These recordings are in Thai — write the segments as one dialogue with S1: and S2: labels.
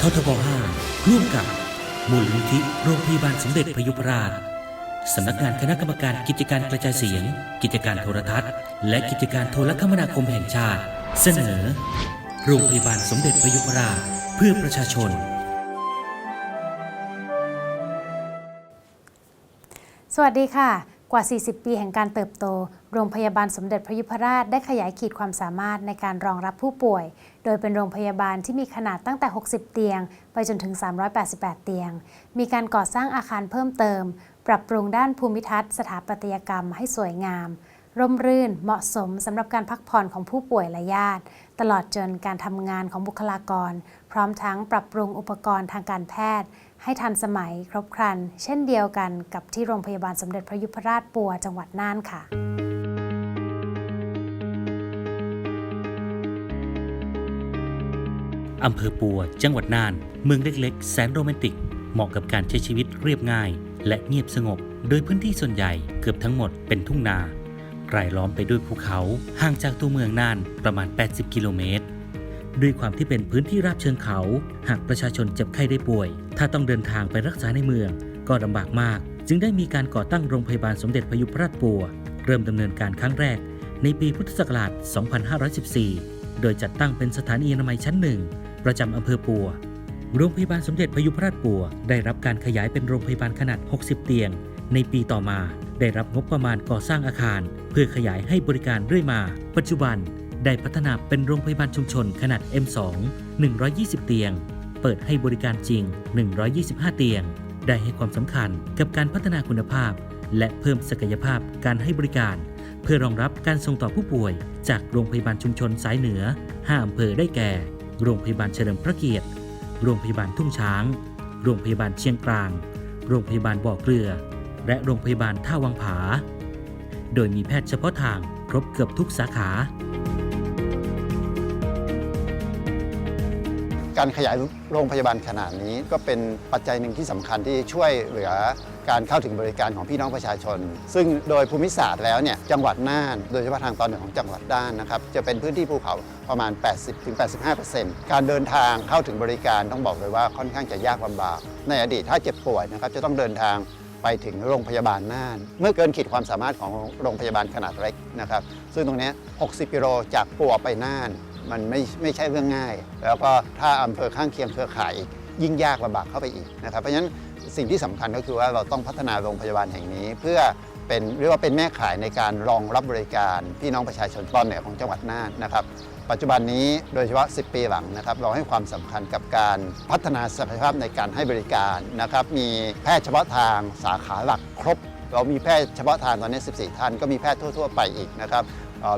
S1: ททบ 5 ร่วมกับมูลนิธิโรงพยาบาลสมเด็จพยุพราชสำนักงานคณะกรรมการกิจการกระจายเสียง กิจการโทรทัศน์ และกิจการโทรคมนาคมแห่งชาติ เสนอ โรงพยาบาลสมเด็จพยุพราชเพื่อประชาชน
S2: สวัสดีค่ะ กว่า 40 ปีแห่งการเติบโต โรงพยาบาลสมเด็จพระยุพราชได้ขยายขีดความสามารถในการรองรับผู้ป่วย โดยเป็นโรงพยาบาลที่มีขนาดตั้งแต่ 60 เตียง ไปจนถึง 388 เตียง มีการก่อสร้างอาคารเพิ่มเติม ปรับปรุงด้านภูมิทัศน์สถาปัตยกรรมให้สวยงาม ร่มรื่น เหมาะสมสำหรับการพักผ่อนของผู้ป่วยและญาติ ตลอดจนการทำงานของบุคลากร พร้อมทั้งปรับปรุงอุปกรณ์ทางการแพทย์ ให้ทันสมัยครบครัน เช่นเดียวกันกับที่โรงพยาบาลสมเด็จพระยุพราชปัวจังหวัดน่านค่ะ
S1: อำเภอปัว จังหวัดน่าน เมืองเล็กๆ แสนโรแมนติก เหมาะกับการใช้ชีวิตเรียบง่าย และเงียบสงบ โดยพื้นที่ส่วนใหญ่เกือบทั้งหมดเป็นทุ่งนารายล้อมไปด้วยภูเขา ห่างจากตัวเมืองน่านประมาณ 80 กิโลเมตร ด้วยความที่เป็นพื้นที่ราบเชิงเขา หากประชาชนเจ็บไข้ได้ป่วย ถ้าต้องเดินทางไปรักษาในเมือง ก็ลำบากมาก จึงได้มีการก่อตั้งโรงพยาบาลสมเด็จพยุพราชปัว เริ่มดำเนินการครั้งแรก ในปีพุทธศักราช 2514 โดยจัดตั้งเป็นสถานีอนามัยชั้นหนึ่งประจำอำเภอปัว โรงพยาบาลสมเด็จพยุพราชปัว ได้รับการขยายเป็นโรงพยาบาลขนาด 60 เตียง ในปีต่อมา ได้รับงบประมาณก่อสร้างอาคาร เพื่อขยายให้บริการเรื่อยมา ปัจจุบัน ได้พัฒนาเป็นโรงพยาบาลชุมชนขนาด M2 120 เตียง เปิดให้บริการจริง 125 เตียง ได้ให้ความสำคัญกับการพัฒนาคุณภาพ และเพิ่มศักยภาพการให้บริการ เพื่อรองรับการส่งต่อผู้ป่วย จากโรงพยาบาลชุมชนสายเหนือ 5 อำเภอได้แก่ โรงพยาบาลเฉลิมพระเกียรติ โรงพยาบาลทุ่งช้าง โรงพยาบาลเชียงกลาง โรงพยาบาลบ่อเกลือ และโรงพยาบาลท่าวังผา โดยมีแพทย์เฉพาะทางครบเกือบทุกสาขา
S3: การขยายโรงพยาบาลขนาดนี้ ก็เป็นปัจจัยหนึ่งที่สำคัญที่ช่วยเหลือการเข้าถึงบริการของพี่น้องประชาชน ซึ่งโดยภูมิศาสตร์แล้วเนี่ยจังหวัดน่าน โดยเฉพาะทางตอนเหนือของจังหวัดน่านนะครับจะเป็นพื้นที่ภูเขาประมาณ 80-85%การเดินทางเข้าถึงบริการต้องบอกเลยว่าค่อนข้างจะยากลำบาก ในอดีตถ้าเจ็บป่วยนะครับจะต้องเดินทางไปถึงโรงพยาบาลน่าน เมื่อเกินขีดความสามารถของโรงพยาบาลขนาดเล็กนะครับซึ่งตรงนี้ 60 กิโลจากปัวไปน่าน มันไม่ไม่ใช่เรื่องง่าย แล้วก็ถ้าอำเภอข้างเคียงเครือข่ายอีกยิ่งยากลำบากเข้าไปอีกนะครับเพราะฉะนั้นสิ่งที่สำคัญก็คือว่าเราต้องพัฒนาโรงพยาบาลแห่งนี้ เพื่อเป็นเรียกว่าเป็นแม่ข่ายในการรองรับบริการพี่น้องประชาชนตอนเหนือของจังหวัดน่านนะครับปัจจุบันนี้โดยเฉพาะ 10 ปีหลังนะครับเราให้ความสำคัญกับการพัฒนาศักยภาพในการให้บริการนะครับมีแพทย์เฉพาะทางสาขาหลักครบ เรามีแพทย์เฉพาะทางตอนนี้ 14 ท่าน ก็มีแพทย์ทั่ว ๆ ไปอีกนะครับ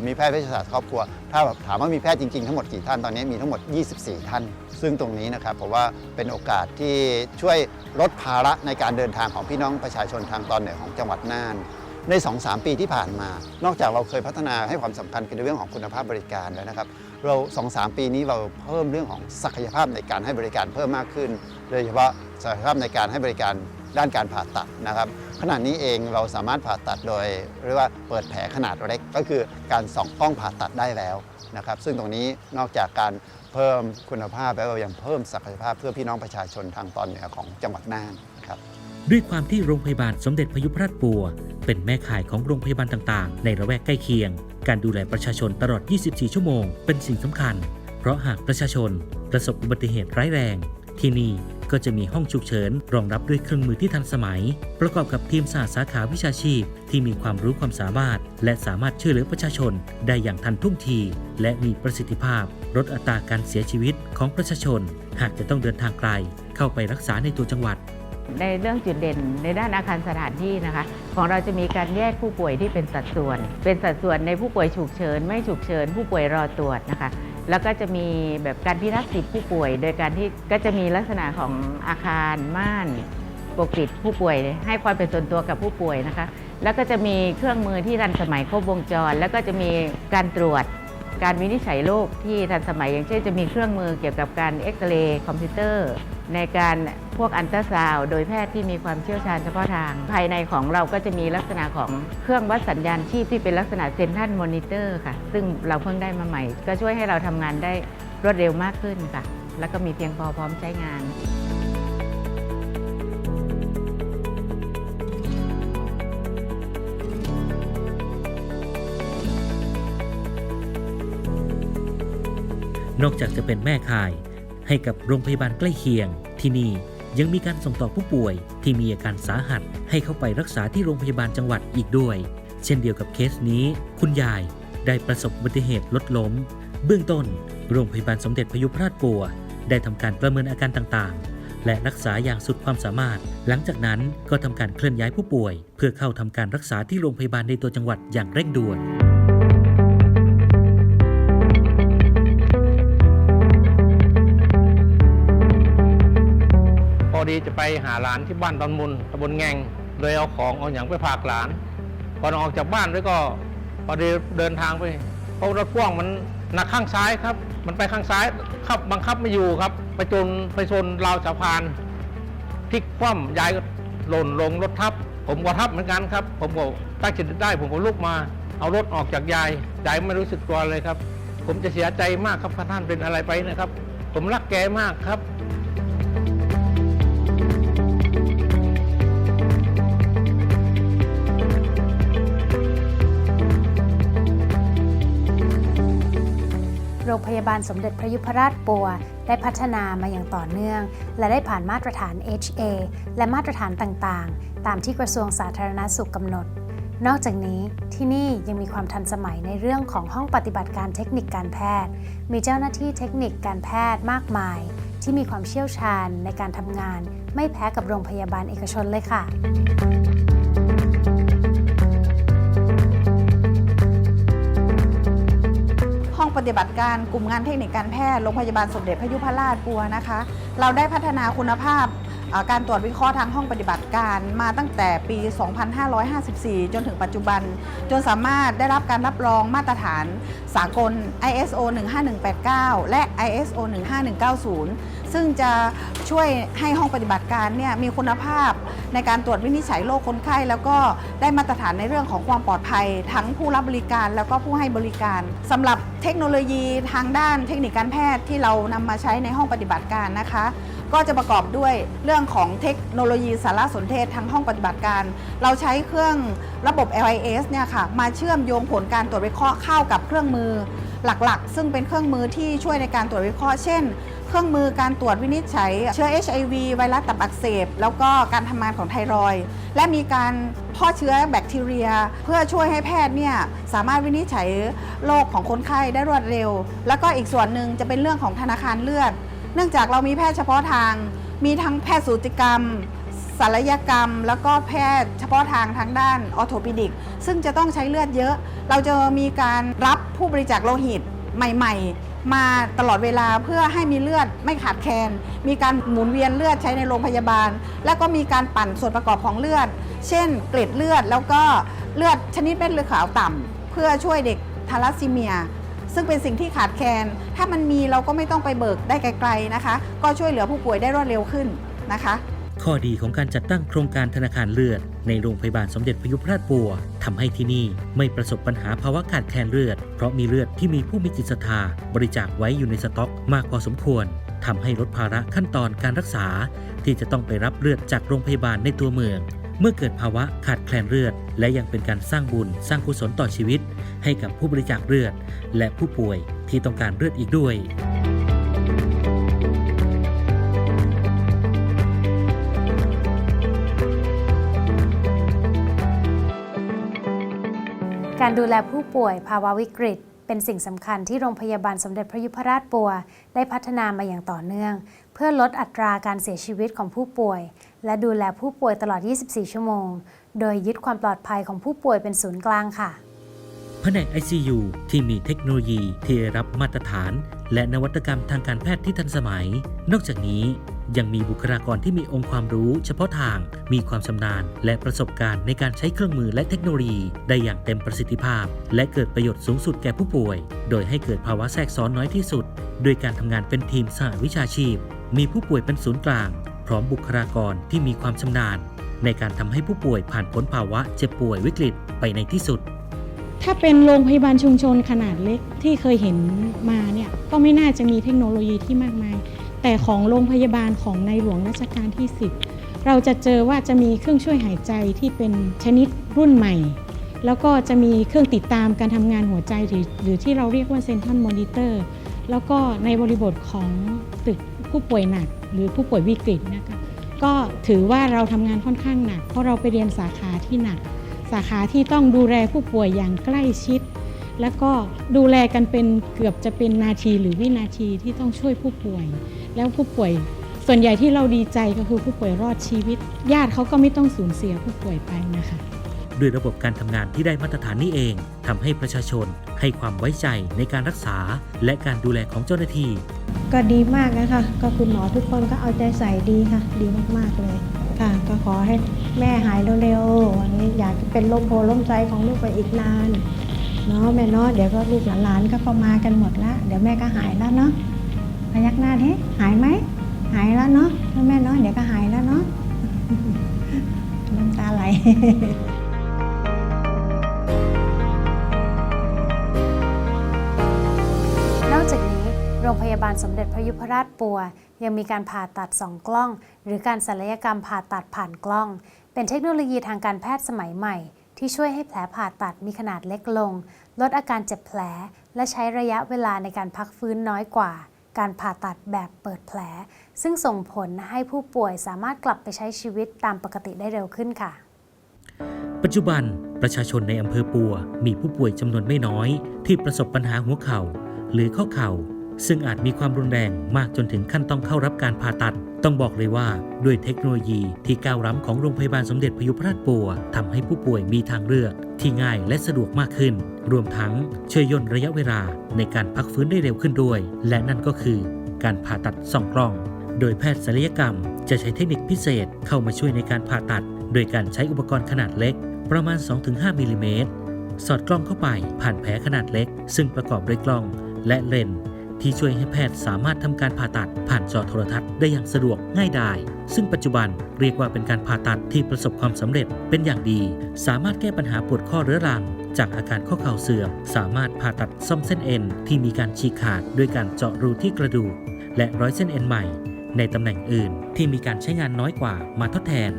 S3: มีแพทย์เวชศาสตร์ครอบครัว ถ้าแบบถามว่ามีแพทย์จริงๆ ทั้งหมดกี่ท่านตอนนี้มีทั้งหมด 24 ท่าน ซึ่งตรงนี้นะครับผมว่าเป็นโอกาสที่ช่วยลดภาระในการเดินทางของพี่น้องประชาชนทางตอนเหนือของจังหวัดน่านใน 2-3 ปีที่ผ่านมา นอกจากเราเคยพัฒนาให้ความสำคัญในเรื่องของคุณภาพบริการแล้วนะครับ เรา 2-3 ปีนี้เราเพิ่มเรื่องของศักยภาพในการให้บริการเพิ่มมากขึ้น โดยเฉพาะศักยภาพในการให้บริการ ด้านการผ่าตัดนะครับ ขณะนี้เองเราสามารถผ่าตัดโดยเรียกว่าเปิดแผลขนาดเล็ก ก็คือการส่องกล้องผ่าตัดได้แล้วนะครับ ซึ่งตรงนี้นอกจากการเพิ่มคุณภาพแล้วเรายังเพิ่มศักยภาพเพื่อพี่น้องประชาชนทางตอนเหนือของจังหวัดน่านครับ
S1: ด้วยความที่โรงพยาบาลสมเด็จพยุพราชปัว เป็นแม่ข่ายของโรงพยาบาลต่างๆ ในระแวกใกล้เคียง การดูแลประชาชนตลอด 24 ชั่วโมง เป็นสิ่งสำคัญ เพราะหากประชาชนประสบอุบัติเหตุร้ายแรง ที่นี่ ก็จะมีห้องฉุกเฉิน รองรับด้วยเครื่องมือที่ทันสมัย ประกอบกับทีมสาสาขาวิชาชีพ ที่มีความรู้ความสามารถ และสามารถช่วยเหลือประชาชน ได้อย่างทันท่วงที และมีประสิทธิภาพ ลดอัตราการเสียชีวิตของประชาชน หากจะต้องเดินทางไกล เข้าไปรักษาในตัวจังหวัด
S4: ในเรื่องจุดเด่นในด้านอาคารสถานที่นะคะ ของเราจะมีการแยกผู้ป่วยที่เป็นสัดส่วน เป็นสัดส่วนในผู้ป่วยฉุกเฉิน ไม่ฉุกเฉิน ผู้ป่วยรอตรวจนะคะ แล้วก็จะมีแบบการพิทักษ์สิทธิผู้ป่วย โดยการที่ก็จะมีลักษณะของอาคารม่านปกปิดผู้ป่วย ให้ความเป็นส่วนตัวกับผู้ป่วยนะคะ แล้วก็จะมีเครื่องมือที่รันสมัยครบวงจร แล้วก็จะมีการตรวจ การวินิจฉัยโรคที่ทันสมัย อย่างเช่นจะมีเครื่องมือเกี่ยวกับการเอ็กซเรย์คอมพิวเตอร์ ในการพวกอันตราซาวโดยแพทย์ที่มีความเชี่ยวชาญเฉพาะทาง ภายในของเราก็จะมีลักษณะของเครื่องวัดสัญญาณชีพที่เป็นลักษณะเซนทันมอนิเตอร์ค่ะ ซึ่งเราเพิ่งได้มาใหม่ ก็ช่วยให้เราทำงานได้รวดเร็วมากขึ้นค่ะ แล้วก็มีเพียงพอพร้อมใช้งาน
S1: นอกจากจะเป็นแม่ข่าย ให้กับโรงพยาบาลใกล้เคียง ที่นี่ยังมีการส่งต่อผู้ป่วยที่มีอาการสาหัสให้เข้าไปรักษาที่โรงพยาบาลจังหวัดอีกด้วย เช่นเดียวกับเคสนี้ คุณยายได้ประสบอุบัติเหตุรถล้ม เบื้องต้น โรงพยาบาลสมเด็จพยุพราชปัว ได้ทำการประเมินอาการต่างๆ และรักษาอย่างสุดความสามารถ หลังจากนั้นก็ทำการเคลื่อนย้ายผู้ป่วย เพื่อเข้าทำการรักษาที่โรงพยาบาลในตัวจังหวัดอย่างเร่งด่วน
S5: ดีจะไปหาหลานที่บ้านตอนมุนตำบลแงงเลยเอาของเอาอย่างไปฝากหลานก่อนออกจากบ้านแล้วก็พอดีเดินทางไปเพราะรถพ่วงมันหนักข้างซ้ายครับ มันไปข้างซ้ายขับบังคับไม่อยู่ครับ ไปจนไปชนราวสะพานพลิกคว่ำยายหล่นลงรถทับ ผมก็ทับเหมือนกันครับ ผมก็ตั้งจิตได้ ผมก็ลุกมา เอารถออกจากยายยายไม่รู้สึกตัวเลยครับ ผมจะเสียใจมากครับถ้าท่านเป็นอะไรไปนะครับ ผมรักแกมากครับ
S2: รงพยาบาลสมเด็จพระยุพราชปัว ได้พัฒนามาอย่างต่อเนื่อง และได้ผ่านมาตรฐาน HA และมาตรฐานต่างๆ ตามที่กระทรวงสาธารณสุขกำหนด นอกจากนี้ที่นี่ยังมีความทันสมัยในเรื่องของห้องปฏิบัติการเทคนิคการแพทย์ มีเจ้าหน้าที่เทคนิคการแพทย์มากมาย ที่มีความเชี่ยวชาญในการทำงาน ไม่แพ้กับโรงพยาบาลเอกชนเลยค่ะ
S6: ปฏิบัติการกลุ่มงานเทคนิคการแพทย์โรงพยาบาลสมเด็จพระยุพราชปัวนะคะ เราได้พัฒนาคุณภาพการตรวจวิเคราะห์ทางห้องปฏิบัติการมาตั้งแต่ปี 2554 จนถึงปัจจุบัน จนสามารถได้รับการรับรองมาตรฐานสากล ISO 15189 และ ISO 15190 ซึ่งจะช่วยให้ห้องปฏิบัติการเนี่ยมีคุณภาพ ในการตรวจวินิจฉัยโรคคนไข้ แล้วก็ได้มาตรฐานในเรื่องของความปลอดภัย ทั้งผู้รับบริการแล้วก็ผู้ให้บริการสำหรับเทคโนโลยีทางด้านเทคนิคการแพทย์ที่เรานำมาใช้ในห้องปฏิบัติการนะคะ ก็จะประกอบด้วยเรื่องของเทคโนโลยีสารสนเทศทางห้องปฏิบัติการ เราใช้เครื่องระบบ LIS เนี่ยค่ะมาเชื่อมโยงผลการตรวจวิเคราะห์เข้ากับเครื่องมือหลักๆ ซึ่งเป็นเครื่องมือที่ช่วยในการตรวจวิเคราะห์เช่น เครื่องมือการตรวจวินิจฉัย เชื้อ HIV ไวรัสตับอักเสบ แล้วก็การทำงานของไทรอยด์และมีการเพาะเชื้อแบคทีเรีย เพื่อช่วยให้แพทย์เนี่ยสามารถวินิจฉัยโรคของคนไข้ได้รวดเร็ว แล้วก็อีกส่วนหนึ่งจะเป็นเรื่องของธนาคารเลือด เนื่องจากเรามีแพทย์เฉพาะทาง มีทั้งแพทย์สูติกรรมศัลยกรรม แล้วก็แพทย์เฉพาะทางทางด้านออโทปิดิก ซึ่งจะต้องใช้เลือดเยอะ เราจะมีการรับผู้บริจาคโลหิตใหม่ ๆ มาตลอดเวลาเพื่อให้มีเลือดไม่ขาดแคลน มีการหมุนเวียนเลือดใช้ในโรงพยาบาล และก็มีการปั่นส่วนประกอบของเลือด เช่น เกล็ดเลือดแล้วก็เลือดชนิดเม็ดเลือดขาวต่ำเพื่อช่วยเด็กทาลัสซีเมีย ซึ่งเป็นสิ่งที่ขาดแคลน ถ้ามันมีเราก็ไม่ต้องไปเบิกได้ไกลๆนะคะ ก็ช่วยเหลือผู้ป่วยได้รวดเร็วขึ้นนะคะ
S1: ข้อดีของการจัดตั้งโครงการธนาคารเลือด ในโรงพยาบาลสมเด็จพยุพราชปัวทำให้ที่นี่ไม่ประสบปัญหาภาวะขาดแคลนเลือด เพราะมีเลือดที่มีผู้มีจิตศรัทธาบริจาคไว้อยู่ในสต็อกมากพอสมควรทำให้ลดภาระขั้นตอนการรักษา ที่จะต้องไปรับเลือดจากโรงพยาบาลในตัวเมือง เมื่อเกิดภาวะขาดแคลนเลือด และยังเป็นการสร้างบุญสร้างกุศลต่อชีวิต ให้กับผู้บริจาคเลือด และผู้ป่วยที่ต้องการเลือดอีกด้วย
S2: การดูแลผู้ป่วยภาวะวิกฤต เป็นสิ่งสำคัญที่โรงพยาบาลสมเด็จพระยุพราชปัว ได้พัฒนามาอย่างต่อเนื่อง เพื่อลดอัตราการเสียชีวิตของผู้ป่วย และดูแลผู้ป่วยตลอด 24 ชั่วโมง โดยยึดความปลอดภัยของผู้ป่วยเป็นศูนย์กลางค่ะ
S1: แผนก ICU ที่มีเทคโนโลยีที่ได้รับมาตรฐาน และนวัตกรรมทางการแพทย์ที่ทันสมัย นอกจากนี้ ยังมีบุคลากรที่มีองค์ความรู้เฉพาะทาง มีความชำนาญ และประสบการณ์ในการใช้เครื่องมือและเทคโนโลยี ได้อย่างเต็มประสิทธิภาพ และเกิดประโยชน์สูงสุดแก่ผู้ป่วย โดยให้เกิดภาวะแทรกซ้อนน้อยที่สุด โดยการทำงานเป็นทีมสหวิชาชีพ มีผู้ป่วยเป็นศูนย์กลาง พร้อมบุคลากรที่มีความชำนาญ ในการทำให้ผู้ป่วยผ่านพ้นภาวะเจ็บป่วยวิกฤตไปในที่สุด
S7: ถ้าเป็นโรงพยาบาลชุมชนขนาดเล็กที่เคยเห็นมาเนี่ยก็ไม่น่าจะมีเทคโนโลยีที่มากมาย แต่ของโรงพยาบาลของในหลวงรัชกาลที่ 10 เราจะเจอว่าจะมีเครื่องช่วยหายใจที่เป็นชนิดรุ่นใหม่ แล้วก็จะมีเครื่องติดตามการทำงานหัวใจหรือที่เราเรียกว่าเซนทรัลมอนิเตอร์แล้วก็ในบริบทของตึกผู้ป่วยหนัก หรือผู้ป่วยวิกฤตนะคะก็ถือว่าเราทำงานค่อนข้างหนัก เพราะเราไปเรียนสาขาที่หนัก สาขาที่ต้องดูแลผู้ป่วยอย่างใกล้ชิด แล้วก็ดูแลกันเป็นเกือบจะเป็นนาทีหรือวินาทีที่ต้องช่วยผู้ป่วย แล้วผู้ป่วย ส่วนใหญ่ที่เราดีใจก็คือผู้ป่วยรอดชีวิต ญาติเขาก็ไม่ต้องสูญเสียผู้ป่วยไปนะคะ
S1: ด้วยระบบการทำงานที่ได้มาตรฐานนี้เองทำให้ประชาชนให้ความไว้ใจในการรักษา และการดูแลของเจ้าหน้าที่
S8: ก็ดีมากนะคะ ก็คุณหมอทุกคนก็เอาใจใส่ดีค่ะ ดีมากๆเลยค่ะ ก็ขอให้แม่หายเร็วๆวันนี้อยากจะเป็นลมโพลมใจของลูกไปอีกนานเนาะแม่เนาะเดี๋ยวก็ลูกหลานๆก็เข้ามากันหมดแล้วเดี๋ยวแม่ก็หายแล้วเนาะ พยักหน้าเฮ้หายไหม หายแล้วเนาะแม่เนาะเดี๋ยวก็หายแล้วเนาะน้ำตาไหล
S2: นอกจากนี้โรงพยาบาลสมเด็จพระยุพราชปัว ยังมีการผ่าตัดสองกล้อง หรือการศัลยกรรมผ่าตัดผ่านกล้อง เป็นเทคโนโลยีทางการแพทย์สมัยใหม่ ที่ช่วยให้แผลผ่าตัดมีขนาดเล็กลง ลดอาการเจ็บแผล และใช้ระยะเวลาในการพักฟื้นน้อยกว่า การผ่าตัดแบบเปิดแผล ซึ่งส่งผลให้ผู้ป่วยสามารถกลับไปใช้ชีวิตตามปกติได้เร็วขึ้นค่ะ
S1: ปัจจุบันประชาชนในอำเภอปัวมีผู้ป่วยจำนวนไม่น้อย ที่ประสบปัญหาหัวเข่า หรือข้อเข่า ซึ่งอาจมีความรุนแรงมากจนถึงขั้นต้องเข้ารับการผ่าตัด ต้องบอกเลยว่า ด้วยเทคโนโลยีที่ก้าวล้ำของโรงพยาบาลสมเด็จพยุพราชปัวทำให้ผู้ป่วยมีทางเลือกที่ง่ายและสะดวกมากขึ้น รวมทั้งช่วยย่นระยะเวลาในการพักฟื้นได้เร็วขึ้นด้วย และนั่นก็คือการผ่าตัดส่องกล้อง โดยแพทย์ศัลยกรรมจะใช้เทคนิคพิเศษเข้ามาช่วยในการผ่าตัด โดยการใช้อุปกรณ์ขนาดเล็ก ประมาณ 2-5มิลลิเมตรสอดกล้องเข้าไปผ่านแผลขนาดเล็ก ซึ่งประกอบด้วยกล้องและเลนส์ที่ช่วยให้แพทย์สามารถทำการผ่าตัดผ่านจอโทรทัศน์ได้อย่างสะดวกง่ายดาย ซึ่งปัจจุบันเรียกว่าเป็นการผ่าตัดที่ประสบความสำเร็จเป็นอย่างดี สามารถแก้ปัญหาปวดข้อเรื้อรัง จากอาการข้อเข่าเสื่อม สามารถผ่าตัดซ่อมเส้นเอ็นที่มีการฉีกขาดด้วยการเจาะรูที่กระดูก และร้อยเส้นเอ็นใหม่ ในตำแหน่งอื่นที่มีการใช้งานน้อยกว่ามาทดแทน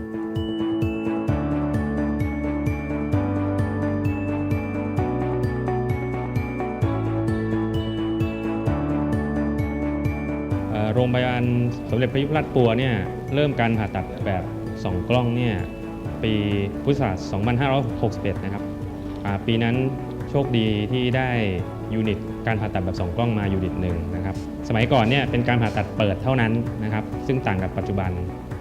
S9: โรงพยาบาลสมเด็จพระยุพราชปัวเนี่ยเริ่มการผ่าตัดแบบ 2 กล้องเนี่ยปีพุทธศักราช 2561 นะครับอ่า ปีนั้นโชคดีที่ได้ยูนิตการผ่าตัดแบบ 2 กล้องมายูนิตหนึ่งนะครับสมัยก่อนเนี่ยเป็นการผ่าตัดเปิดเท่านั้นนะครับซึ่งต่างกับปัจจุบัน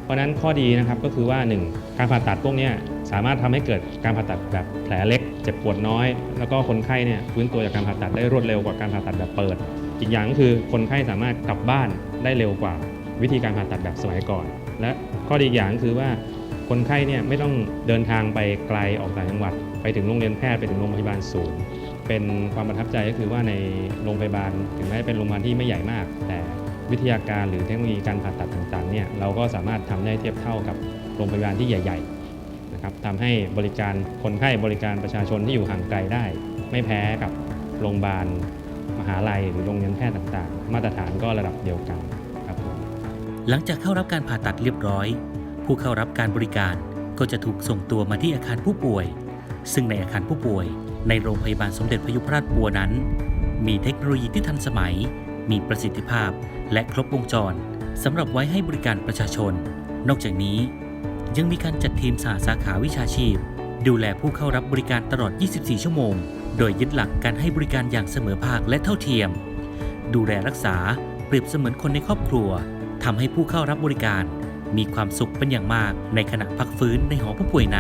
S9: เพราะนั้นข้อดีนะครับก็คือว่า 1 การผ่าตัดพวกนี้สามารถทำให้เกิดการผ่าตัดแบบแผลเล็ก เจ็บปวดน้อย แล้วก็คนไข้เนี่ยฟื้นตัวจากการผ่าตัดได้รวดเร็วกว่าการผ่าตัดแบบเปิด อีกอย่างก็คือคนไข้สามารถกลับบ้านได้เร็วกว่าวิธีการผ่าตัดแบบสมัยก่อน และข้อดีอีกอย่างก็คือว่าคนไข้เนี่ยไม่ต้องเดินทางไปไกลออกต่างจังหวัด ไปถึงโรงเรียนแพทย์ไปถึงโรงพยาบาลศูนย์เป็นความประทับใจก็คือว่าในโรงพยาบาลถึงแม้เป็นโรงพยาบาลที่ไม่ใหญ่มาก แต่วิทยาการหรือเทคโนโลยีการผ่าตัดต่างๆเนี่ยเราก็สามารถทำได้เทียบเท่ากับโรงพยาบาลที่ใหญ่ๆนะครับทำให้บริการคนไข้บริการประชาชนที่อยู่ห่างไกลได้ ไม่แพ้กับโรงพยาบาลมหาลัยหรือโรงเรียนแพทย์ต่างๆ มาตรฐานก็ระดับเดียวกันครับ
S1: หลังจากเข้ารับการผ่าตัดเรียบร้อย ผู้เข้ารับการบริการก็จะถูกส่งตัวมาที่อาคารผู้ป่วย ซึ่งในอาคารผู้ป่วยในโรงพยาบาลสมเด็จพยุพราชปัวนั้น มีเทคโนโลยีที่ทันสมัย มีประสิทธิภาพและครบวงจรสำหรับไว้ให้บริการประชาชน นอกจากนี้ ยังมีการจัดทีมสหสาขาวิชาชีพ ดูแลผู้เข้ารับบริการตลอด 24 ชั่วโมง โดยยึดหลักการให้บริการอย่างเสมอภาคและเท่าเทียม ดูแลรักษาเปรียบเสมือนคนในครอบครัวทำให้ผู้เข้ารับบริการ มีความสุขเป็นอย่างมากในขณะพักฟื้นในหอผู้ป่วยใน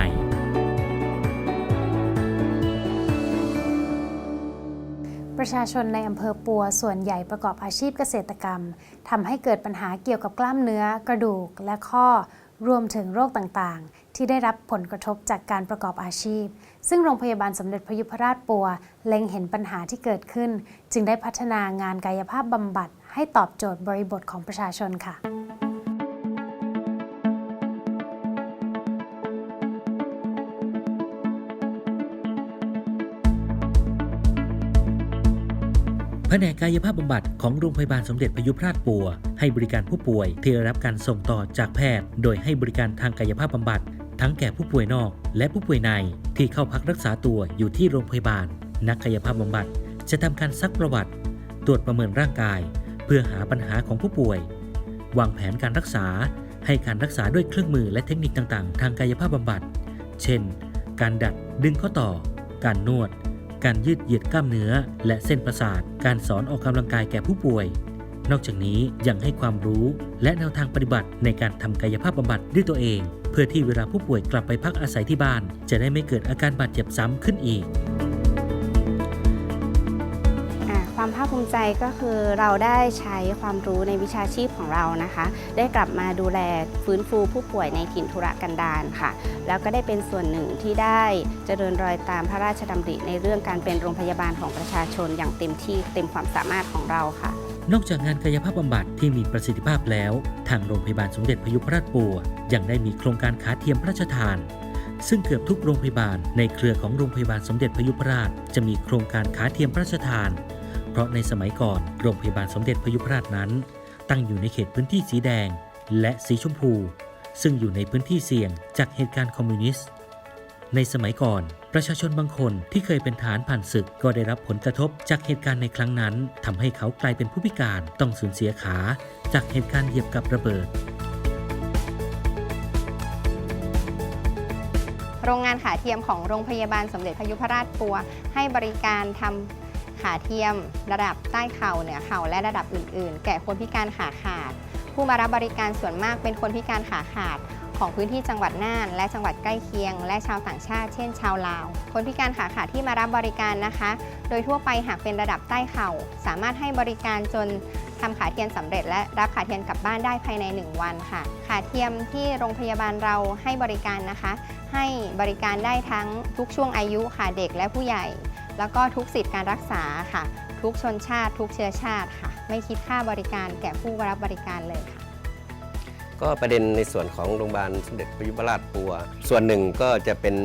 S2: ประชาชนในอำเภอปัวส่วนใหญ่ประกอบอาชีพเกษตรกรรมทำให้เกิดปัญหาเกี่ยวกับกล้ามเนื้อ กระดูกและข้อ รวมถึงโรคต่างๆ ที่ได้รับผลกระทบจากการประกอบอาชีพ ซึ่งโรงพยาบาลสมเด็จพระยุพราชปัว เล็งเห็นปัญหาที่เกิดขึ้น จึงได้พัฒนางานกายภาพบำบัด ให้ตอบโจทย์บริบทของประชาชนค่ะ
S1: แผนกกายภาพบำบัดของโรงพยาบาลสมเด็จพยุพราชปัว ให้บริการผู้ป่วยที่ได้รับการส่งต่อจากแพทย์ โดยให้บริการทางกายภาพบำบัด ทั้งแก่ผู้ป่วยนอก และผู้ป่วยในที่เข้าพักรักษาตัวอยู่ที่โรงพยาบาล นักกายภาพบำบัดจะทำการซักประวัติ ตรวจประเมินร่างกาย เพื่อหาปัญหาของผู้ป่วย วางแผนการรักษา ให้การรักษาด้วยเครื่องมือและเทคนิคต่างๆ ทางกายภาพบำบัด เช่น การดัดดึงข้อต่อ การนวด การยืดเหยียดกล้ามเนื้อ และเส้นประสาท การสอนออกกำลังกายแก่ผู้ป่วย นอกจากนี้ยังให้ความรู้และแนวทางปฏิบัติในการทำกายภาพบำบัดด้วยตัวเอง เพื่อที่เวลาผู้ป่วยกลับไปพักอาศัยที่บ้าน จะได้ไม่เกิดอาการบาดเจ็บซ้ำขึ้นอีก
S10: ความภาคภูมิใจก็คือเราได้ใช้ความรู้ในวิชาชีพของเรานะคะ ได้กลับมาดูแลฟื้นฟูผู้ป่วยในถิ่นธุรกันดารค่ะ แล้วก็ได้เป็นส่วนหนึ่งที่ได้เจริญรอยตามพระราชดำริในเรื่องการเป็นโรงพยาบาลของประชาชนอย่างเต็มที่เต็มความสามารถของเราค่ะ
S1: นอกจากงานกายภาพบำบัดที่มีประสิทธิภาพแล้ว ทางโรงพยาบาลสมเด็จพยุพราชปัวยังได้มีโครงการขาเทียมพระราชทานซึ่งเกือบทุกโรงพยาบาลในเครือของโรงพยาบาลสมเด็จพยุพราชจะมีโครงการขาเทียมพระราชทาน เพราะในสมัยก่อนโรงพยาบาลสมเด็จพยุพราชนั้น ตั้งอยู่ในเขตพื้นที่สีแดง และสีชมพู ซึ่งอยู่ในพื้นที่เสี่ยงจากเหตุการณ์คอมมิวนิสต์ ในสมัยก่อนประชาชนบางคนที่เคยเป็นฐานผ่านศึกก็ได้รับผลกระทบจากเหตุการณ์ในครั้งนั้นทำให้เขากลายเป็นผู้พิการต้องสูญเสียขา จากเหตุการณ์เหยียบกับระเบิด
S11: โรงงานขาเทียมของโรงพยาบาลสมเด็จพยุพราชปัว ให้บริการทำ ขาเทียม ระดับใต้เข่าเหนือเข่าและระดับอื่น ๆ แก่คนพิการขาขาด ผู้มารับบริการส่วนมากเป็นคนพิการขาขาด ของพื้นที่จังหวัดน่าน และจังหวัดใกล้เคียง และชาวต่างชาติ เช่น ชาวลาว คนพิการขาขาดที่มารับบริการนะคะ โดยทั่วไปหากเป็นระดับใต้เข่า สามารถให้บริการจนทำขาเทียมสำเร็จและรับขาเทียมกลับบ้านได้ภายใน 1 วันค่ะ ขาเทียมที่โรงพยาบาลเราให้บริการนะคะ ให้บริการได้ทั้งทุกช่วงอายุค่ะเด็กและผู้ใหญ่ แล้วก็ทุกสิทธิการรักษาค่ะ ทุกชนชาติ ทุกเชื้อชาติค่ะ ไม่คิดค่าบริการแก่ผู้รับบริการเลยค่ะ
S12: ก็ประเด็นในส่วนของโรงพยาบาลสมเด็จพยุพราชปัว ส่วนหนึ่งก็จะเป็น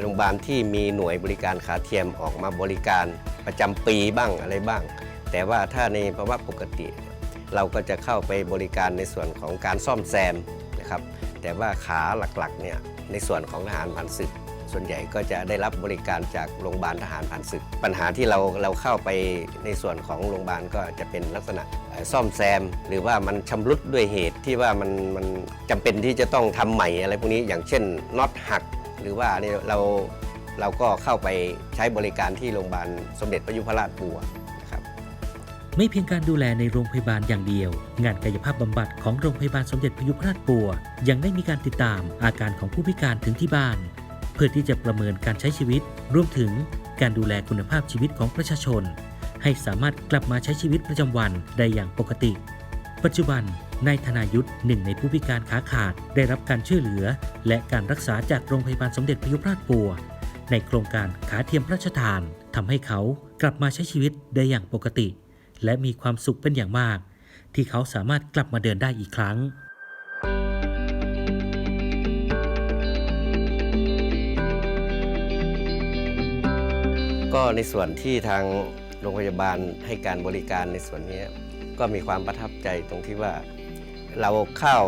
S12: โรงพยาบาลที่มีหน่วยบริการขาเทียมออกมาบริการประจำปีบ้างอะไรบ้าง แต่ว่าถ้าในภาวะปกติ เราก็จะเข้าไปบริการในส่วนของการซ่อมแซมนะครับแต่ว่าขาหลักๆเนี่ยในส่วนของทหารผ่านศึก ส่วนใหญ่ก็จะได้รับบริการจากโรงพยาบาลทหารผ่านศึก ปัญหาที่เราเราเข้าไปในส่วนของโรงพยาบาลก็จะเป็นลักษณะซ่อมแซม หรือว่ามันชำรุดด้วยเหตุที่ว่ามันมันจำเป็นที่จะต้องทำใหม่อะไรพวกนี้อย่างเช่นน็อตหัก หรือว่าเนี่ยเราเราก็เข้าไปใช้บริการที่โรงพยาบาลสมเด็จพระยุพราชปัวนะครับ
S1: ไม่เพียงการดูแลในโรงพยาบาลอย่างเดียว งานกายภาพบำบัดของโรงพยาบาลสมเด็จพยุพราชปัว ยังได้มีการติดตามอาการของผู้พิการถึงที่บ้าน เพื่อที่จะประเมินการใช้ชีวิต รวมถึงการดูแลคุณภาพชีวิตของประชาชน ให้สามารถกลับมาใช้ชีวิตประจำวันได้อย่างปกติ ปัจจุบันนายธนายุทธ์หนึ่งในผู้พิการขาขาดได้รับการช่วยเหลือ และการรักษาจากโรงพยาบาลสมเด็จพยุพราชปัว ในโครงการขาเทียมพระราชทานทำให้เขากลับมาใช้ชีวิตได้อย่างปกติ และมีความสุขเป็นอย่างมาก ที่เขาสามารถกลับมาเดินได้อีกครั้ง
S12: ก็ในส่วนที่ทางโรงพยาบาลให้การบริการในส่วนนี้ก็มีความประทับใจตรงที่ว่าเราเข้า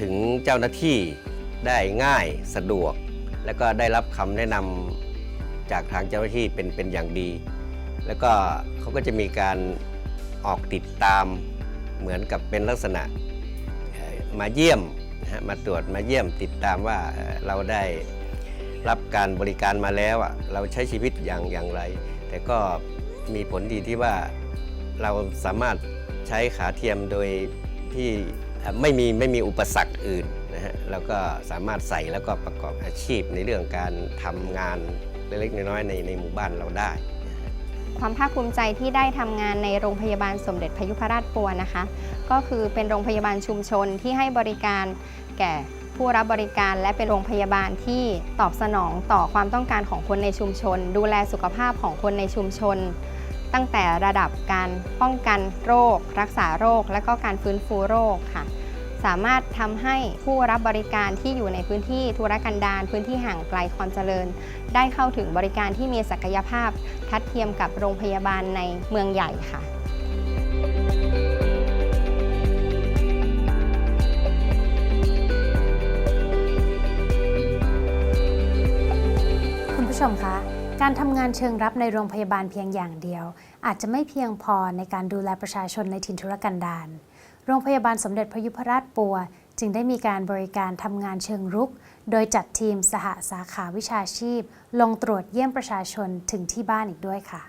S12: ถึงเจ้าหน้าที่ได้ง่ายสะดวก แล้วก็ได้รับคำแนะนำจากทางเจ้าหน้าที่เป็นเป็นอย่างดี แล้วก็เขาก็จะมีการออกติดตามเหมือนกับเป็นลักษณะมาเยี่ยมนะฮะมาตรวจมาเยี่ยมติดตามว่าเราได้ รับการบริการมาแล้วอะเราใช้ชีวิตอย่างอย่างไร แต่ก็มีผลดีที่ว่าเราสามารถใช้ขาเทียมโดยที่เอ่อไม่มีไม่มีอุปสรรคอื่นนะฮะแล้วก็สามารถใส่แล้วก็ประกอบอาชีพในเรื่องการทำงานเล็กๆน้อยๆในในหมู่บ้านเราได้
S11: ความภาคภูมิใจที่ได้ทำงานในโรงพยาบาลสมเด็จพยุพราชปัวนะคะ ก็คือเป็นโรงพยาบาลชุมชนที่ให้บริการแก่ ผู้รับบริการและเป็นโรงพยาบาลที่ตอบสนองต่อความต้องการของคนในชุมชน ดูแลสุขภาพของคนในชุมชน ตั้งแต่ระดับการป้องกันโรค รักษาโรค และก็การฟื้นฟูโรคค่ะ สามารถทำให้ผู้รับบริการที่อยู่ในพื้นที่ธุรกันดารพื้นที่ห่างไกลความเจริญ ได้เข้าถึงบริการที่มีศักยภาพทัดเทียมกับโรงพยาบาลในเมืองใหญ่ค่ะ
S2: ชมคะ การทำงานเชิงรับในโรงพยาบาลเพียงอย่างเดียว อาจจะไม่เพียงพอในการดูแลประชาชนในถิ่นธุรกันดารโรงพยาบาลสมเด็จพระยุพราชปัว จึงได้มีการบริการทำงานเชิงรุก โดยจัดทีมสหสาขาวิชาชีพ ลงตรวจเยี่ยมประชาชนถึงที่บ้านอีกด้วยค่ะ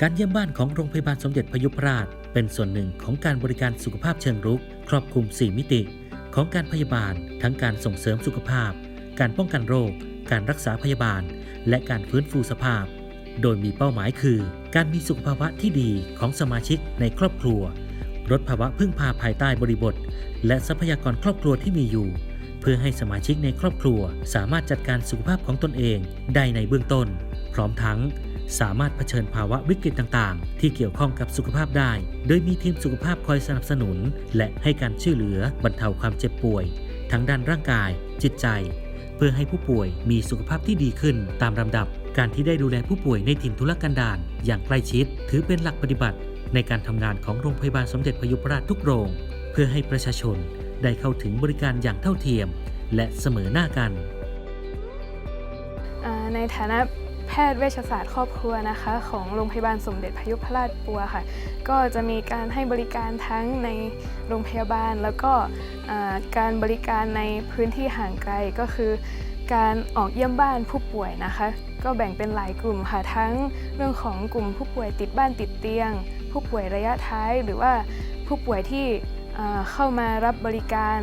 S1: การเยี่ยมบ้านของโรงพยาบาลสมเด็จพยุพราช เป็นส่วนหนึ่งของการบริการสุขภาพเชิงรุก ครอบคลุม 4 มิติ ของการพยาบาล ทั้งการส่งเสริมสุขภาพ การป้องกันโรค การรักษาพยาบาล และการฟื้นฟูสภาพ โดยมีเป้าหมายคือ การมีสุขภาวะที่ดีของสมาชิกในครอบครัว ลดภาวะพึ่งพาภายใต้บริบท และทรัพยากรครอบครัวที่มีอยู่ เพื่อให้สมาชิกในครอบครัว สามารถจัดการสุขภาพของตนเองได้ในเบื้องต้น พร้อมทั้งสามารถเผชิญภาวะวิกฤตต่างๆ ที่เกี่ยวข้องกับสุขภาพได้ โดยมีทีมสุขภาพคอยสนับสนุน และให้การช่วยเหลือบรรเทาความเจ็บป่วย ทั้งด้านร่างกาย จิตใจ เพื่อให้ผู้ป่วยมีสุขภาพที่ดีขึ้นตามลำดับ การที่ได้ดูแลผู้ป่วยในถิ่นทุรกันดารอย่างใกล้ชิด ถือเป็นหลักปฏิบัติ ในการทำงานของโรงพยาบาลสมเด็จพยุพราชทุกโรง เพื่อให้ประชาชนได้เข้าถึงบริการอย่างเท่าเทียม และเสมอหน้ากัน
S13: ในฐานะ แพทย์เวชศาสตร์ครอบครัวนะคะ ของโรงพยาบาลสมเด็จพยุพราชปัวค่ะ ก็จะมีการให้บริการทั้งในโรงพยาบาล แล้วก็การบริการในพื้นที่ห่างไกลก็คือ การออกเยี่ยมบ้านผู้ป่วยนะคะ ก็แบ่งเป็นหลายกลุ่มค่ะทั้งเรื่องของกลุ่มผู้ป่วยติดบ้านติดเตียง ผู้ป่วยระยะท้ายหรือว่าผู้ป่วยที่เข้ามารับบริการ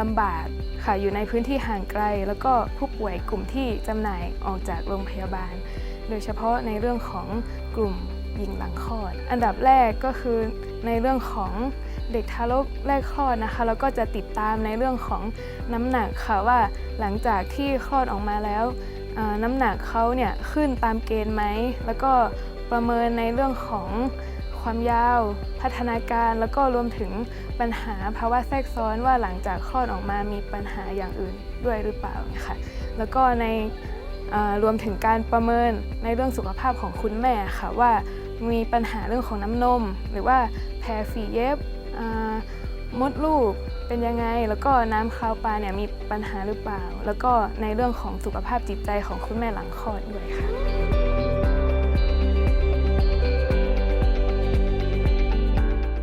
S13: ลำบากค่ะอยู่ในพื้นที่ห่างไกล แล้วก็ผู้ป่วยกลุ่มที่จำหน่ายออกจากโรงพยาบาล โดยเฉพาะในเรื่องของกลุ่มหญิงหลังคลอด อันดับแรกก็คือในเรื่องของเด็กทารกแรกคลอดนะคะแล้วก็จะติดตามในเรื่องของน้ำหนักค่ะว่าหลังจากที่คลอดออกมาแล้วน้ำหนักเขาเนี่ยขึ้นตามเกณฑ์ไหมแล้วก็ประเมินในเรื่องของ ความยาว พัฒนาการแล้วก็รวมถึงปัญหาภาวะแทรกซ้อนว่าหลังจากคลอดออกมามีปัญหาอย่างอื่นด้วยหรือเปล่าเนี่ยค่ะแล้วก็ในรวมถึงการประเมินในเรื่องสุขภาพของคุณแม่ค่ะว่ามีปัญหาเรื่องของน้ำนม หรือว่าแพ้ฝีเย็บมดลูกเป็นยังไง แล้วก็น้ำคาวปลาเนี่ยมีปัญหาหรือเปล่า แล้วก็ในเรื่องของสุขภาพจิตใจของคุณแม่หลังคลอดด้วยค่ะ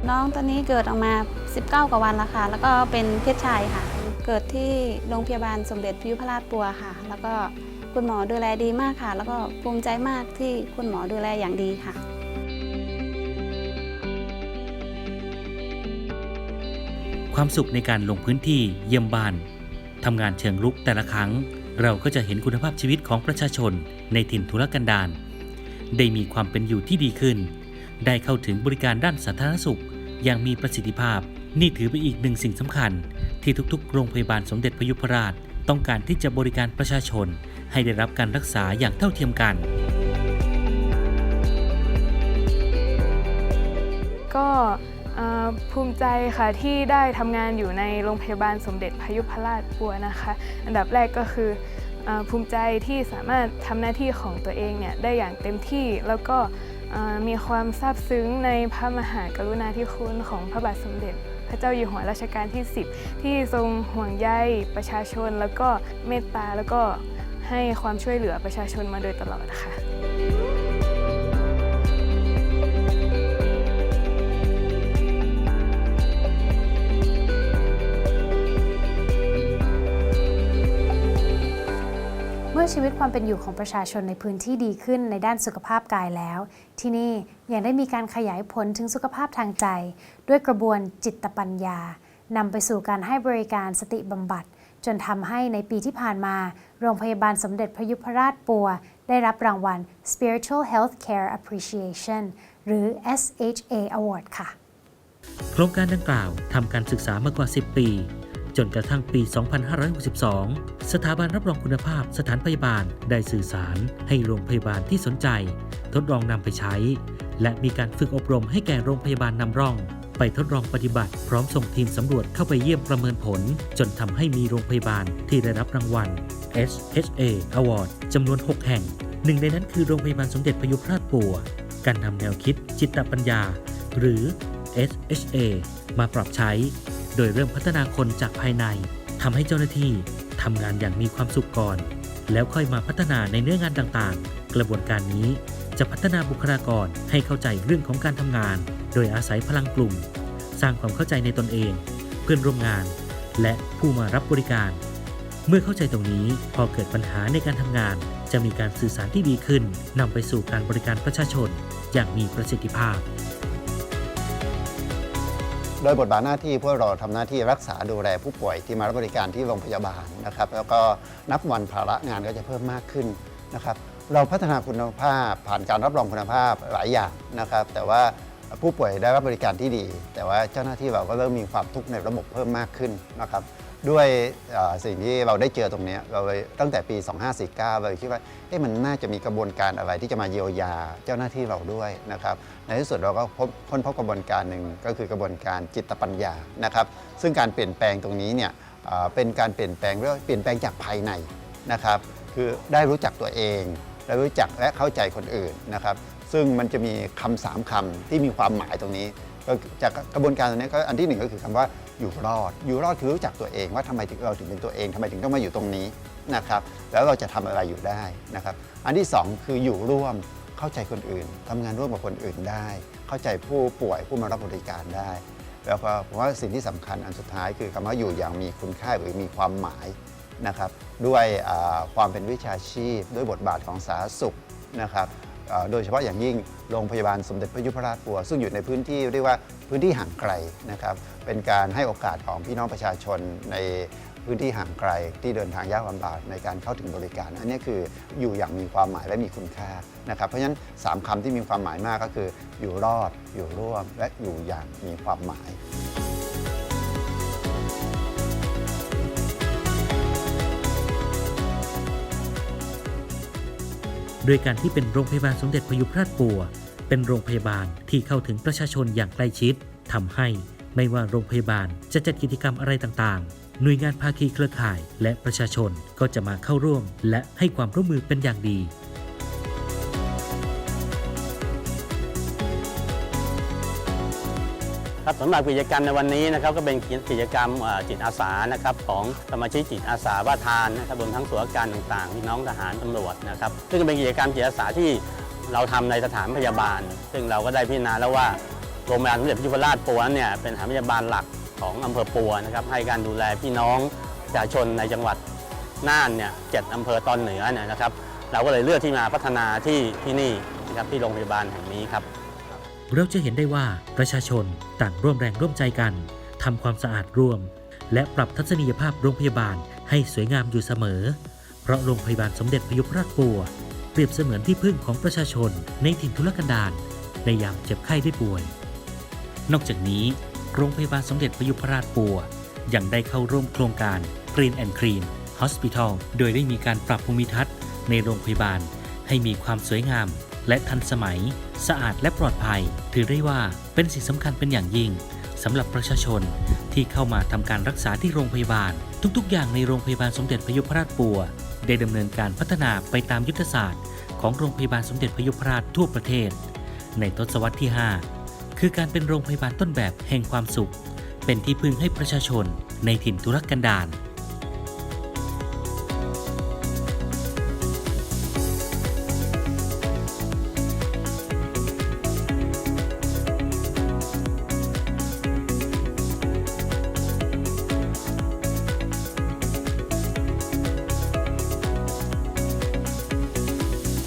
S14: น้องตอนนี้เกิดออกมา 19 กว่าวันแล้วค่ะ แล้วก็เป็นเพศชายค่ะ เกิดที่โรงพยาบาลสมเด็จพิยุพราชปัวค่ะ แล้วก็คุณหมอดูแลดีมากค่ะ แล้วก็ภูมิใจมากที่คุณหมอดูแลอย่างดีค่ะ
S1: ความสุขในการลงพื้นที่เยี่ยมบ้านทำงานเชิงลุกแต่ละครั้ง เราก็จะเห็นคุณภาพชีวิตของประชาชนในถิ่นทุรกันดารได้มีความเป็นอยู่ที่ดีขึ้น ได้เข้าถึงบริการด้านสาธารณสุข อย่างมีประสิทธิภาพ นี่ถือเป็นอีกหนึ่งสิ่งสำคัญ ที่ทุกๆ โรงพยาบาลสมเด็จพยุพราช ต้องการที่จะบริการประชาชน ให้ได้รับการรักษาอย่างเท่าเทียมกัน
S13: ก็ภูมิใจค่ะที่ได้ทำงานอยู่ในโรงพยาบาลสมเด็จพยุพราชปัวนะคะ อันดับแรกก็คือภูมิใจที่สามารถทำหน้าที่ของตัวเองเนี่ยได้อย่างเต็มที่แล้วก็ มีความซาบซึ้งในพระมหากรุณาธิคุณของพระบาทสมเด็จ พระเจ้าอยู่หัวรัชกาลที่ 10 ที่ทรงห่วงใยประชาชน แล้วก็เมตตาแล้วก็ให้ความช่วยเหลือประชาชนมาโดยตลอดค่ะ
S2: ชีวิตความเป็นอยู่ของประชาชนในพื้นที่ดีขึ้นในด้านสุขภาพกายแล้ว ที่นี่ยังได้มีการขยายผลถึงสุขภาพทางใจ ด้วยกระบวนจิตปัญญานำไปสู่การให้บริการสติบำบัด จนทำให้ในปีที่ผ่านมา โรงพยาบาลสมเด็จพระยุพราชปัว ได้รับรางวัล Spiritual Healthcare Appreciation หรือ SHA Award ค่ะ
S1: โครงการดังกล่าวทำการศึกษามากว่า 10 ปี จนกระทั่งปี 2562 สถาบันรับรองคุณภาพสถานพยาบาลได้สื่อสาร ให้โรงพยาบาลที่สนใจ ทดลองนำไปใช้ และมีการฝึกอบรมให้แก่โรงพยาบาลนำร่อง ไปทดลองปฏิบัติ พร้อมส่งทีมสำรวจเข้าไปเยี่ยมประเมินผล จนทำให้มีโรงพยาบาลที่ได้รับรางวัล SHA Award จำนวน 6 แห่ง หนึ่งในนั้นคือโรงพยาบาลสมเด็จพยุพราชปัว การนำแนวคิดจิตปัญญา หรือ SHA มาปรับใช้ โดยเริ่มพัฒนาคนจากภายในทำให้เจ้าหน้าที่ทำงานอย่างมีความสุขก่อน แล้วค่อยมาพัฒนาในเนื้องานต่างๆ กระบวนการนี้จะพัฒนาบุคลากรให้เข้าใจเรื่องของการทำงาน โดยอาศัยพลังกลุ่ม สร้างความเข้าใจในตนเอง เพื่อนร่วมงาน และผู้มารับบริการ เมื่อเข้าใจตรงนี้พอเกิดปัญหาในการทำงาน จะมีการสื่อสารที่ดีขึ้นนำไปสู่การบริการประชาชน อย่างมีประสิทธิภาพ
S3: โดยบทบาทหน้าที่พวกเราทำหน้าที่รักษาดูแลผู้ป่วยที่มารับบริการที่โรงพยาบาลนะครับ แล้วก็นับวันภาระงานก็จะเพิ่มมากขึ้นนะครับ เราพัฒนาคุณภาพผ่านการรับรองคุณภาพหลายอย่างนะครับ แต่ว่าผู้ป่วยได้รับบริการที่ดี แต่ว่าเจ้าหน้าที่เราก็เริ่มมีความทุกข์ในระบบเพิ่มมากขึ้นนะครับ ด้วยเอ่อสิ่งที่เราได้เจอตรงเนี้ยเราเลยตั้งแต่ปี 2549เราคิดว่าเอ๊ะมันน่าจะมีกระบวนการอะไรที่จะมาเยียวยาเจ้าหน้าที่เราด้วยนะครับในที่สุดเราก็พบค้นพบกระบวนการหนึ่งก็คือกระบวนการจิตปัญญานะครับซึ่งการเปลี่ยนแปลงตรงนี้เนี่ยเอ่อเป็นการเปลี่ยนแปลงเรียกว่าเปลี่ยนแปลงจากภายในนะครับคือได้รู้จักตัวเองได้รู้จักและเข้าใจคนอื่นนะครับซึ่งมันจะมีคำสามคำที่มีความหมายตรงนี้ จากกระบวนการตรงนี้ก็อันที่หนึ่งก็คือคำว่าอยู่รอด อยู่รอดคือรู้จักตัวเองว่าทำไมถึงเราถึงเป็นตัวเองทำไมถึงต้องมาอยู่ตรงนี้นะครับแล้วเราจะทำอะไรอยู่ได้นะครับอันที่สองคืออยู่ร่วมเข้าใจคนอื่นทำงานร่วมกับคนอื่นได้ เข้าใจผู้ป่วยผู้มารับบริการได้ แล้วก็ผมว่าสิ่งที่สำคัญอันสุดท้ายคือคำว่าอยู่อย่างมีคุณค่าหรือมีความหมายนะครับด้วยความเป็นวิชาชีพ ด้วยบทบาทของสาธารณสุขนะครับ โดยเฉพาะอย่างยิ่งโรงพยาบาลสมเด็จพระยุพราชปัว ซึ่งอยู่ในพื้นที่เรียกว่าพื้นที่ห่างไกลนะครับเป็นการให้โอกาสของพี่น้องประชาชนในพื้นที่ห่างไกลที่เดินทางยากลำบากในการเข้าถึงบริการ อันนี้คืออยู่อย่างมีความหมายและมีคุณค่านะครับเพราะฉะนั้นสามคำที่มีความหมายมากก็คือ อยู่รอด อยู่ร่วม และอยู่อย่างมีความหมาย
S1: โดยการที่เป็นโรงพยาบาลสมเด็จพยุพราชปัว เป็นโรงพยาบาลที่เข้าถึงประชาชนอย่างใกล้ชิดทำให้ไม่ว่าโรงพยาบาลจะจัดกิจกรรมอะไรต่างๆ หน่วยงานภาคีเครือข่ายและประชาชนก็จะมาเข้าร่วม และให้ความร่วมมือเป็นอย่างดี
S15: สำหรับกิจกรรมในวันนี้นะครับก็เป็นกิจกรรมจิตอาสานะครับของสมาชิกจิตอาสาว่าทานนะครับรวมทั้งส่วนราการต่างๆพี่น้องทหารตำรวจนะครับซึ่งเป็นกิจกรรมจิตอาสาที่เราทำในสถานพยาบาล ซึ่งเราก็ได้พิจารณาแล้วว่าโรงพยาบาลสมเด็จพระยุพราชปัวเนี่ยเป็นสถานพยาบาลหลักของอำเภอปัวนะครับให้การดูแลพี่น้องประชาชนในจังหวัดน่านเนี่ยเจ็ดอำเภอตอนเหนือเนี่ยนะครับ เราก็เลยเลือกที่มาพัฒนาที่ที่นี่นะครับที่โรงพยาบาลแห่งนี้ครับ
S1: เราจะเห็นได้ว่าประชาชนต่างร่วมแรงร่วมใจกันทำความสะอาดร่วม และปรับทัศนียภาพโรงพยาบาลให้สวยงามอยู่เสมอ เพราะโรงพยาบาลสมเด็จพยุพราชปัวเปรียบเสมือนที่พึ่งของประชาชนในถิ่นทุรกันดารในยามเจ็บไข้ได้ป่วย นอกจากนี้ โรงพยาบาลสมเด็จพยุพราชปัวยังได้เข้าร่วมโครงการ Green and Clean Hospital โดยได้มีการปรับภูมิทัศน์ในโรงพยาบาลให้มีความสวยงาม และทันสมัย สะอาดและปลอดภัย ถือได้ว่าเป็นสิ่งสำคัญเป็นอย่างยิ่งสำหรับประชาชนที่เข้ามาทำการรักษาที่โรงพยาบาล ทุกๆ อย่างในโรงพยาบาลสมเด็จพยุพราชปัว ได้ดำเนินการพัฒนาไปตามยุทธศาสตร์ของโรงพยาบาลสมเด็จพยุพราชทั่วประเทศ ในทศวรรษที่ 5 คือการเป็นโรงพยาบาลต้นแบบแห่งความสุข เป็นที่พึ่งให้ประชาชนในถิ่นทุรกันดาร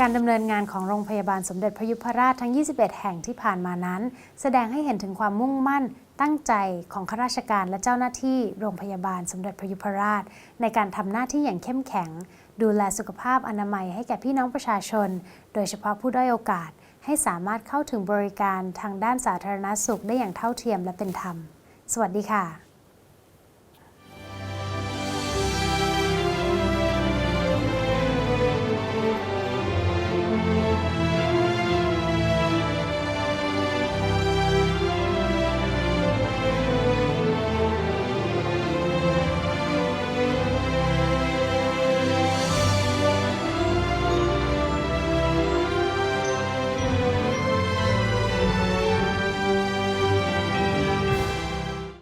S2: การดำเนินงานของโรงพยาบาลสมเด็จพระยุพราชทั้ง 21 แห่งที่ผ่านมานั้น แสดงให้เห็นถึงความมุ่งมั่น ตั้งใจของข้าราชการและเจ้าหน้าที่โรงพยาบาลสมเด็จพระยุพราช ในการทำหน้าที่อย่างเข้มแข็ง ดูแลสุขภาพอนามัยให้แก่พี่น้องประชาชน โดยเฉพาะผู้ด้อยโอกาส ให้สามารถเข้าถึงบริการทางด้านสาธารณสุขได้อย่างเท่าเทียมและเป็นธรรม สวัสดีค่ะ